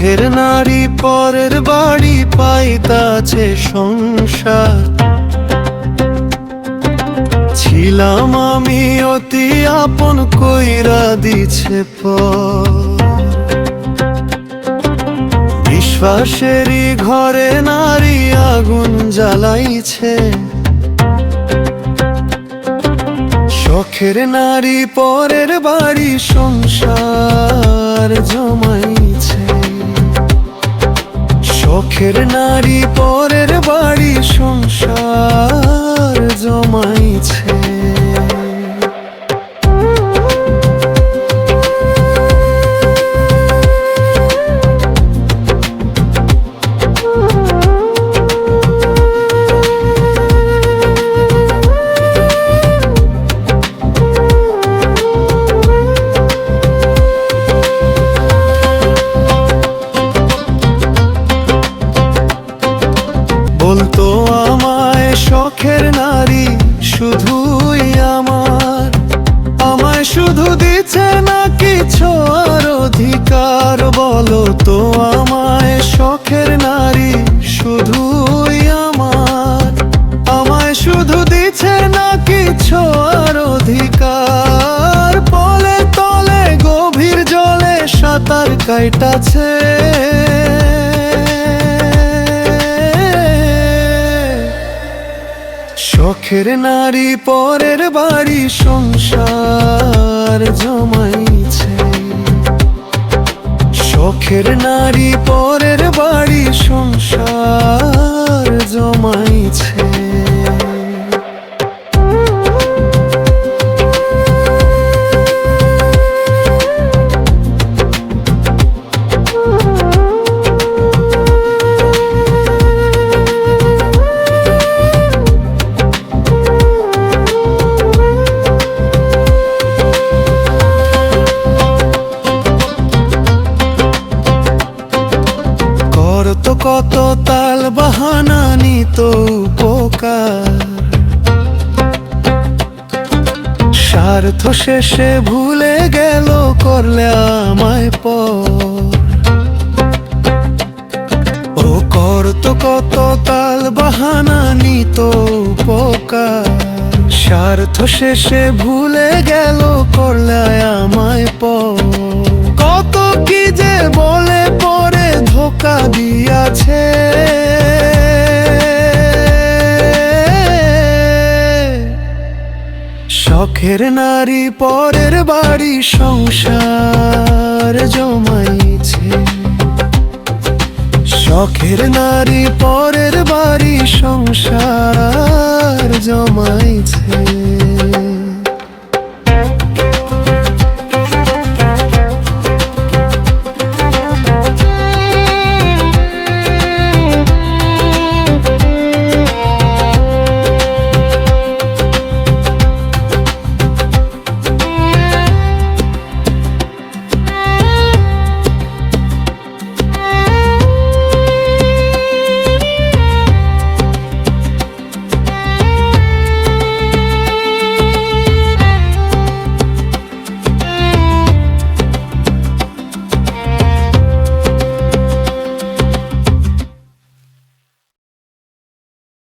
শখের নারী, পরের বাড়ি পাইতাছে সংসার। ছিলাম আমি অতি আপন কইরা দিছে বিশ্বাসেরই ঘরে নারী আগুন জ্বালাইছে। শখের নারী, পরের বাড়ি সংসার জমাইছে। শখের নারী পরের বাড়ি সংসার। শখের নারী শুধুই আমার। আমায় শুধু দিচ্ছে না কিছু আর অধিকার, বলো তো আমায় শখের নারী শুধুই আমার। আমায় শুধু দিচ্ছে না কিছু আর অধিকার, পলে তলে গভীর জলে সাঁতার কাইটাছে। শখের নারী পরের বাড়ি সংসার জমাইছে। শখের নারী পরের বাড়ি সংসার জমাইছে। করত কত তাল বাহানা নিত উপকার। স্বার্থ শেষে ভুলে গেল, করলে আমায় পর। ও কত তাল বাহানা নিত স্বার্থ শেষে ভুলে গেল, করলে আমায় কত কি যে বলে ধোকা দিয়াছে। শখের নারী পরের বাড়ি সংসার জমাইছে। শখের নারী পরের বাড়ি সংসার জমাইছে।